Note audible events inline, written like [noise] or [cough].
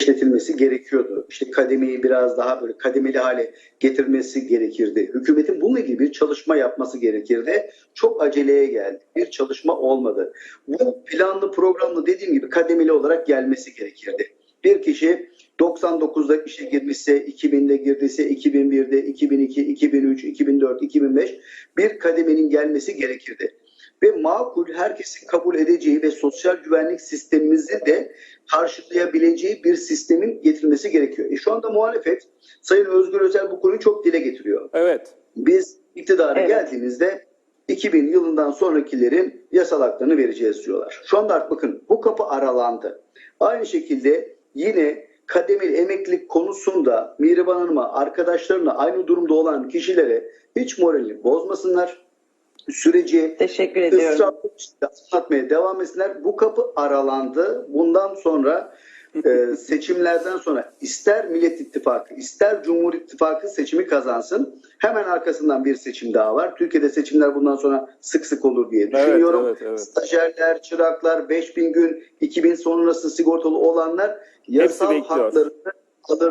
işletilmesi gerekiyordu. İşte kademeyi biraz daha böyle kademeli hale getirmesi gerekirdi. Hükümetin bununla ilgili bir çalışma yapması gerekirdi. Çok aceleye geldi. Bir çalışma olmadı. Bu planlı programlı dediğim gibi kademeli olarak gelmesi gerekirdi. Bir kişi 99'da işe girmişse, 2000'de girdiyse, 2001'de, 2002, 2003, 2004, 2005 bir kademenin gelmesi gerekirdi. Ve makul herkesin kabul edeceği ve sosyal güvenlik sistemimizi de karşılayabileceği bir sistemin getirilmesi gerekiyor. E şu anda muhalefet Sayın Özgür Özel bu konuyu çok dile getiriyor. Evet. Biz iktidara Evet. geldiğimizde 2000 yılından sonrakilerin yasal haklarını vereceğiz diyorlar. Şu anda artık bakın bu kapı aralandı. Aynı şekilde yine kademeli emeklilik konusunda Mihriban Hanım'a, arkadaşlarına aynı durumda olan kişilere hiç moralini bozmasınlar. Süreci Teşekkür ediyorum. anlatmaya devam etsinler. Bu kapı aralandı. Bundan sonra e, [laughs] seçimlerden sonra ister Millet İttifakı ister Cumhur İttifakı seçimi kazansın. Hemen arkasından bir seçim daha var. Türkiye'de seçimler bundan sonra sık sık olur diye düşünüyorum. evet, evet. Stajyerler, çıraklar, 5000 gün, 2000 sonrası sigortalı olanlar yasal haklarını alır